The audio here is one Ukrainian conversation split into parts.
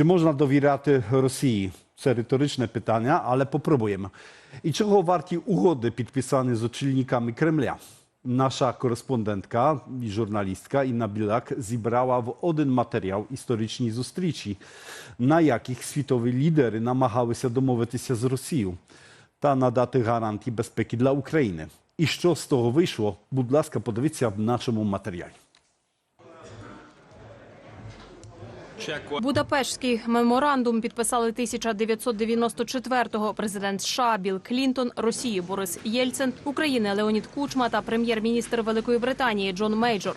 Чи можна довіряти Росії? Це риторичне питання, але попробуємо. Чого варті угоди, підписані з очільниками Кремля? Наша кореспондентка і журналістка Білак зібрала один матеріал історичні зустрічі, на яких світові лідери намагалися домовитися з Росією та надати гарантії безпеки для України. Що з того вийшло? Будь ласка, подивіться в нашому матеріалі. Будапештський меморандум підписали 1994-го. Президент США Білл Клінтон, Росії Борис Єльцин, України Леонід Кучма та прем'єр-міністр Великої Британії Джон Мейджор.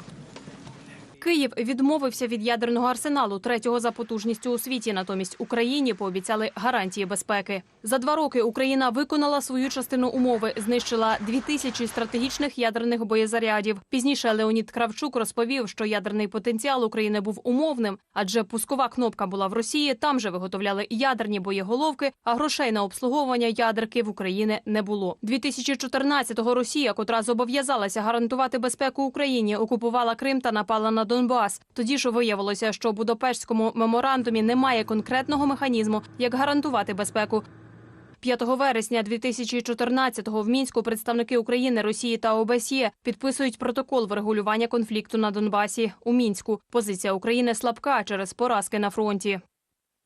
Київ відмовився від ядерного арсеналу, третього за потужністю у світі. Натомість Україні пообіцяли гарантії безпеки. За два роки Україна виконала свою частину умови, знищила 2000 стратегічних ядерних боєзарядів. Пізніше Леонід Кравчук розповів, що ядерний потенціал України був умовним, адже пускова кнопка була в Росії. Там же виготовляли ядерні боєголовки, а грошей на обслуговування ядерки в Україні не було. 2014-го Росія, котра зобов'язалася гарантувати безпеку Україні, окупувала Крим та напала на Донбас. Тоді ж виявилося, що у Будапештському меморандумі немає конкретного механізму, як гарантувати безпеку. 5 вересня 2014-го в Мінську представники України, Росії та ОБСЄ підписують протокол врегулювання конфлікту на Донбасі. У Мінську позиція України слабка через поразки на фронті.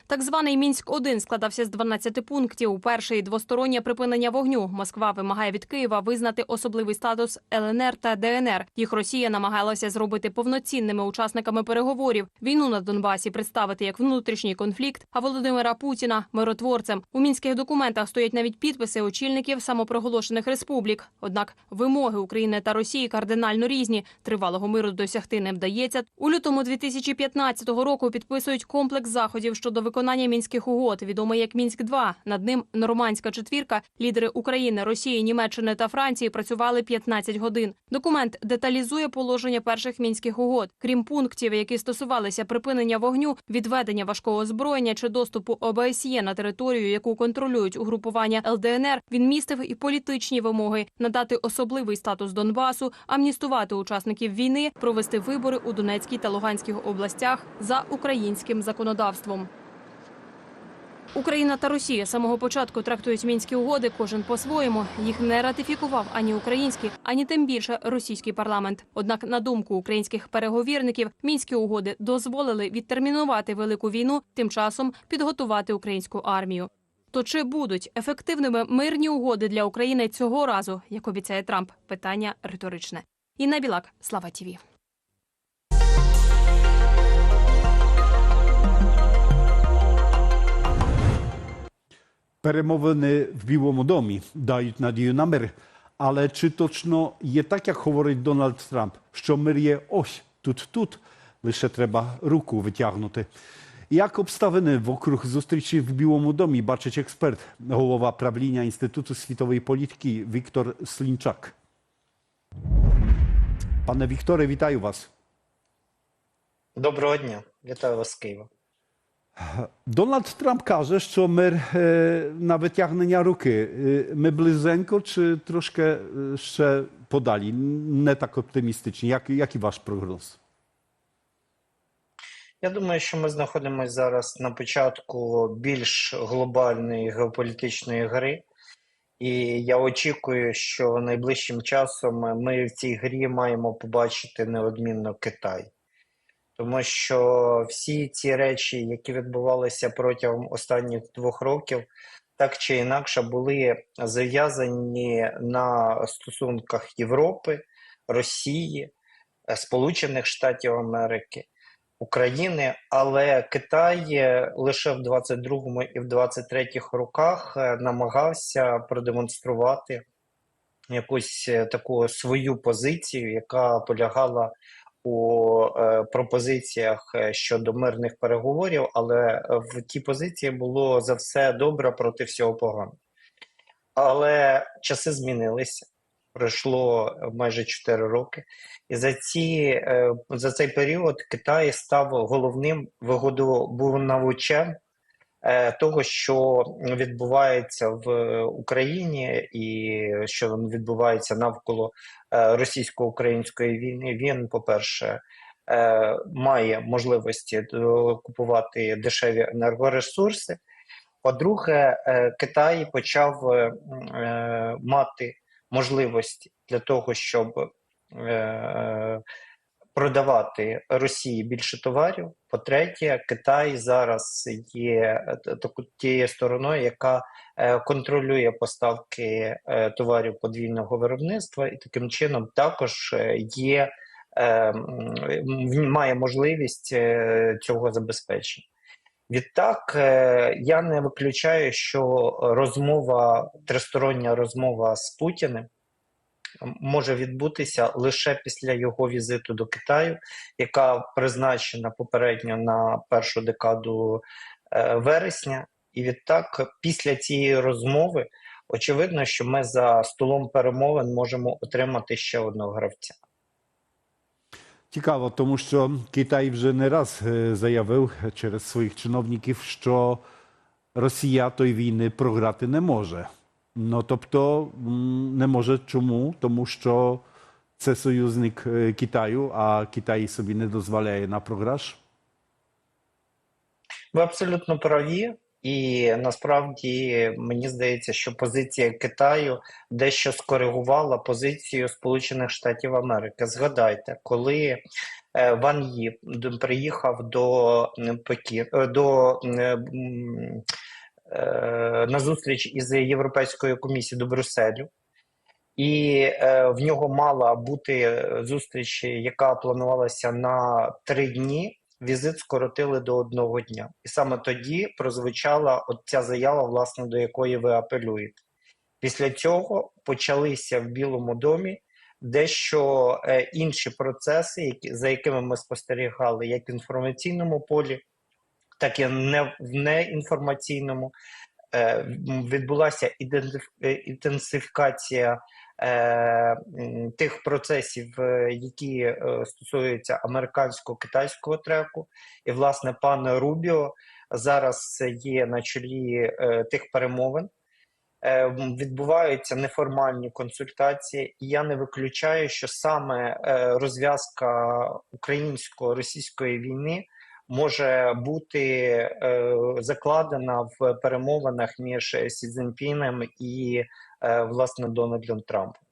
Так званий мінськ 1 складався з 12 пунктів. Перший двостороннє припинення вогню. Москва вимагає від Києва визнати особливий статус ЛНР та ДНР. Їх Росія намагалася зробити повноцінними учасниками переговорів. Війну на Донбасі представити як внутрішній конфлікт. А Володимира Путіна миротворцем. У мінських документах стоять навіть підписи очільників самопроголошених республік. Однак вимоги України та Росії кардинально різні. Тривалого миру досягти не вдається. У лютому 2015 року підписують комплекс заходів щодо виконання мінських угод, відомий як мінськ 2 Над ним нормандська четвірка. Лідери України, Росії, Німеччини та Франції працювали 15 годин. Документ деталізує положення перших мінських угод, крім пунктів, які стосувалися припинення вогню, відведення важкого озброєння чи доступу ОБСЄ на територію, яку контролюють угрупування ЛДНР. Він містив і політичні вимоги надати особливий статус Донбасу, амністувати учасників війни, провести вибори у Донецькій та Луганській областях за українським законодавством. Україна та Росія самого початку трактують мінські угоди. Кожен по-своєму їх не ратифікував ані український, ані тим більше російський парламент. Однак, на думку українських переговірників, мінські угоди дозволили відтермінувати велику війну, тим часом підготувати українську армію. То чи будуть ефективними мирні угоди для України цього разу, як обіцяє Трамп? Питання риторичне. Інна Білак, Слава Тіві. Перемовини в Білому домі дають надію на мир. Але чи точно є так, як говорить Дональд Трамп, що мир є ось тут-тут, лише треба руку витягнути? Як обставини вокруг зустрічі в Білому домі бачить експерт, голова правління Інституту світової політики Віктор Слінчак? Пане Вікторе, вітаю вас. Доброго дня, вітаю вас з Києва. Дональд Трамп каже, що мир на витягнення руки. Ми близенько чи трошки ще подалі? Не так оптимістичні. Як, який ваш прогноз? Я думаю, що ми знаходимося зараз на початку більш глобальної геополітичної гри, і я очікую, що найближчим часом ми в цій грі маємо побачити неодмінно Китай. Тому що всі ці речі, які відбувалися протягом останніх двох років, так чи інакше були зав'язані на стосунках Європи, Росії, е, Сполучених Штатів Америки, України, але Китай е, лише в 22-му і в 23-х роках е, намагався продемонструвати якусь таку свою позицію, яка полягала у е, пропозиціях е, щодо мирних переговорів, але в тій позиції було за все добре проти всього погано. Але часи змінилися. Пройшло майже 4 роки, і за ці е, за цей період Китай став головним вигодобувнавачем е, того, що відбувається в Україні, і що відбувається навколо е, російсько-української війни. Він, по-перше, е, має можливості е, купувати дешеві енергоресурси. По-друге, е, Китай почав е, е, мати можливості для того, щоб е, продавати Росії більше товарів. По-третє, Китай зараз є е, тією стороною, яка е, контролює поставки е, товарів подвійного виробництва, і таким чином також є має можливість цього забезпечення. Відтак, я не виключаю, що розмова, тристороння розмова з Путіним може відбутися лише після його візиту до Китаю, яка призначена попередньо на першу декаду е, вересня. І відтак, після цієї розмови, очевидно, що ми за столом перемовин можемо отримати ще одного гравця. Цікаво, тому що Китай вже не раз е, заявив через своїх чиновників, що Росія тої війни програти не може. Ну тобто не може чому? Тому що це союзник е, Китаю, а Китай собі не дозволяє на програш. Ви абсолютно праві, і насправді мені здається, що позиція Китаю дещо скоригувала позицію Сполучених Штатів Америки. Згадайте, коли е, Ван Ї приїхав до м, Пекін, е, до на зустріч із Європейською комісією до Брюсселю. І е, в нього мала бути зустріч, яка планувалася на три дні. Візит скоротили до одного дня, і саме тоді прозвучала ця заява, власне, до якої ви апелюєте. Після цього почалися в Білому домі дещо е, інші процеси, які, за якими ми спостерігали, як в інформаційному полі, так і не в неінформаційному. Е, відбулася ідентиф- е, інтенсифікація е, тих процесів, е, які е, стосуються американсько-китайського треку. І, власне, пан Рубіо зараз є на чолі е, тих перемовин. Е, Відбуваються неформальні консультації, і я не виключаю, що саме розв'язка українсько-російської війни може бути е, закладена в перемовинах між Сі Цзіньпіном і е, власне Дональдом Трампом.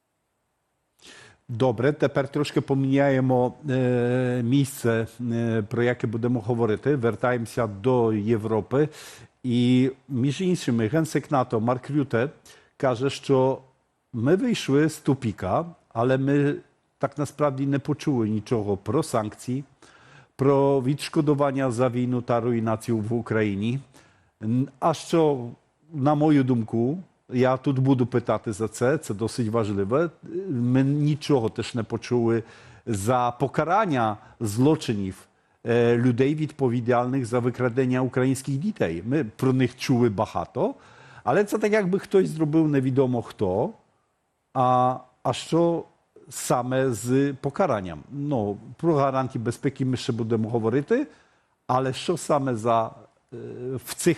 Добре, тепер трошки поміняємо е, місце, е, про яке будемо говорити. Вертаємося до Європи. І між іншими, генсек НАТО Марк Рюте каже, що ми вийшли з тупіка, але ми так насправді не почули нічого про санкції, про відшкодування за війну та руйнацію в Україні. Н- А що, на мою думку, я тут буду питати за це, це досить важливе. Ми нічого теж не почули за покарання злочинів е, людей відповідальних за викрадення українських дітей. Ми про них чули багато, але це так, якби хтось зробив невідомо хто. А, а що саме з покаранням? Ну, про гарантії безпеки ми ще будемо говорити, але що саме за в цих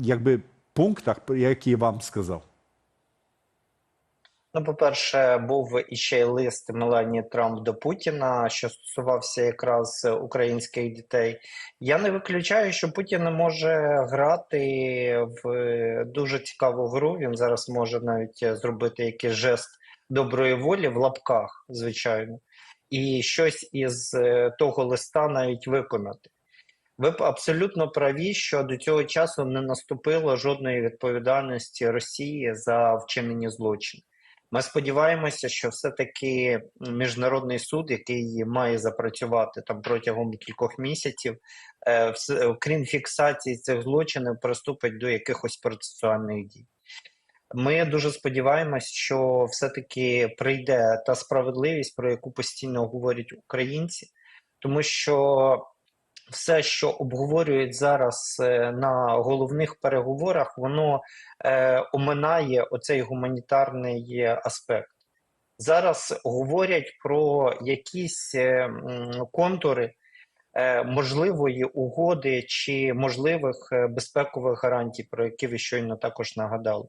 якби пунктах, які я вам сказав? Ну, по-перше, був іще й лист Меланії Трамп до Путіна, що стосувався якраз українських дітей. Я не виключаю, що Путін може грати в дуже цікаву гру. Він зараз може навіть зробити якийсь жест доброї волі в лапках, звичайно, і щось із е, того листа навіть виконати. Ви абсолютно праві, що до цього часу не наступило жодної відповідальності Росії за вчинені злочини. Ми сподіваємося, що все-таки міжнародний суд, який має запрацювати там протягом кількох місяців, е, крім фіксації цих злочинів, приступить до якихось процесуальних дій. Ми дуже сподіваємось, що все-таки прийде та справедливість, про яку постійно говорять українці, тому що все, що обговорюють зараз е, на головних переговорах, воно е, оминає оцей гуманітарний аспект. Зараз говорять про якісь е, контури е, можливої угоди чи можливих безпекових гарантій, про які ви щойно також нагадали.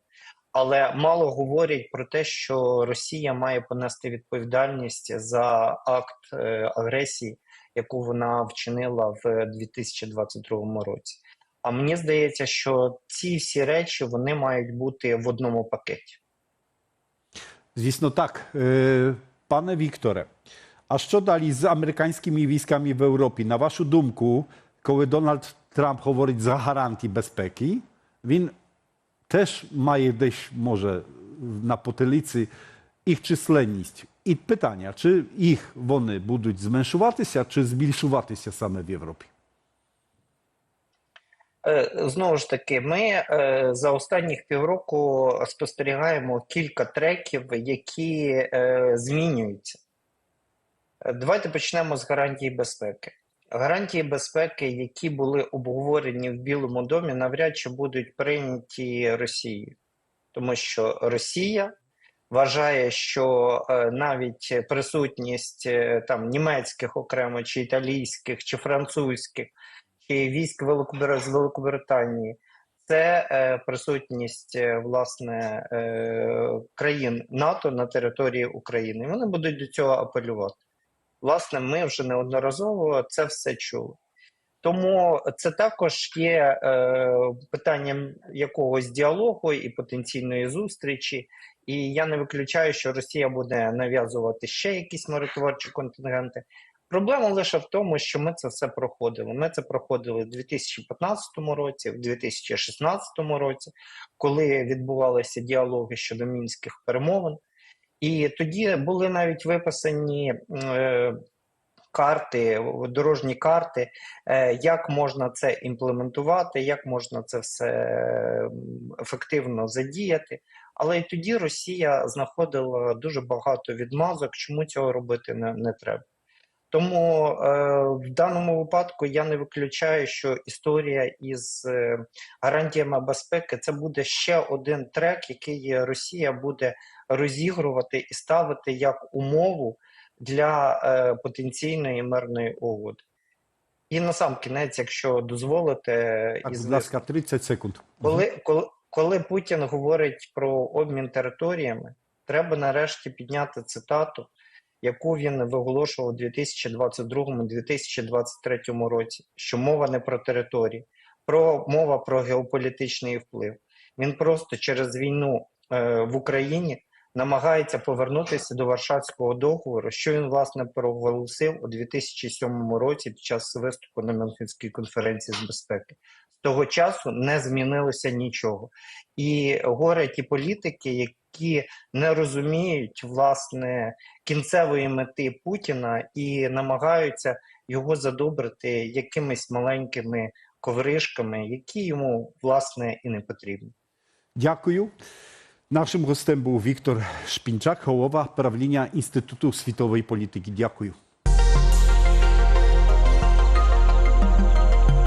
Але мало говорять про те, що Росія має понести відповідальність за акт е, агресії, яку вона вчинила в 2022 році. А мені здається, що ці всі речі вони мають бути в одному пакеті. Звісно, так. Е, Пане Вікторе, а що далі з американськими військами в Європі? На вашу думку, коли Дональд Трамп говорить за гарантії безпеки, він теж має десь, може, на потилиці їх численність. І питання, чи їх вони будуть зменшуватися, чи збільшуватися саме в Європі? Знову ж таки, ми е, за останніх півроку спостерігаємо кілька треків, які е, змінюються. Е, Давайте почнемо з гарантії безпеки. Гарантії безпеки, які були обговорені в Білому домі, навряд чи будуть прийняті Росією, тому що Росія вважає, що е, навіть присутність е, там німецьких окремо, чи італійських, чи французьких, чи військ з Великобританії, це е, присутність е, власне е, країн НАТО на території України. Вони будуть до цього апелювати. Власне, ми вже неодноразово це все чули. Тому це також є е, питанням якогось діалогу і потенційної зустрічі. І я не виключаю, що Росія буде нав'язувати ще якісь миротворчі контингенти. Проблема лише в тому, що ми це все проходили. Ми це проходили в 2015 році, в 2016 році, коли відбувалися діалоги щодо мінських перемовин. І тоді були навіть виписані е, карти, дорожні карти, е, як можна це імплементувати, як можна це все ефективно задіяти. Але і тоді Росія знаходила дуже багато відмазок, чому цього робити не, не треба. Тому е, в даному випадку я не виключаю, що історія із е, гарантіями безпеки це буде ще один трек, який Росія буде розігрувати і ставити як умову для е, потенційної мирної угоди. І на сам кінець, якщо дозволите, Так, із будь ласка, 30 секунд. коли, коли, коли Путін говорить про обмін територіями, треба нарешті підняти цитату, яку він виголошував у 2022-2023 році, що мова не про території, про мова про геополітичний вплив. Він просто через війну е, в Україні намагається повернутися до Варшавського договору, що він власне проголосив у 2007 році під час виступу на Мюнхенській конференції з безпеки. З того часу не змінилося нічого. І горе ті політики, які не розуміють власне кінцевої мети Путіна і намагаються його задобрити якимись маленькими ковришками, які йому власне і не потрібні. Дякую. Нашим гостем був Віктор Шпінчак, голова правління Інституту світової політики. Дякую.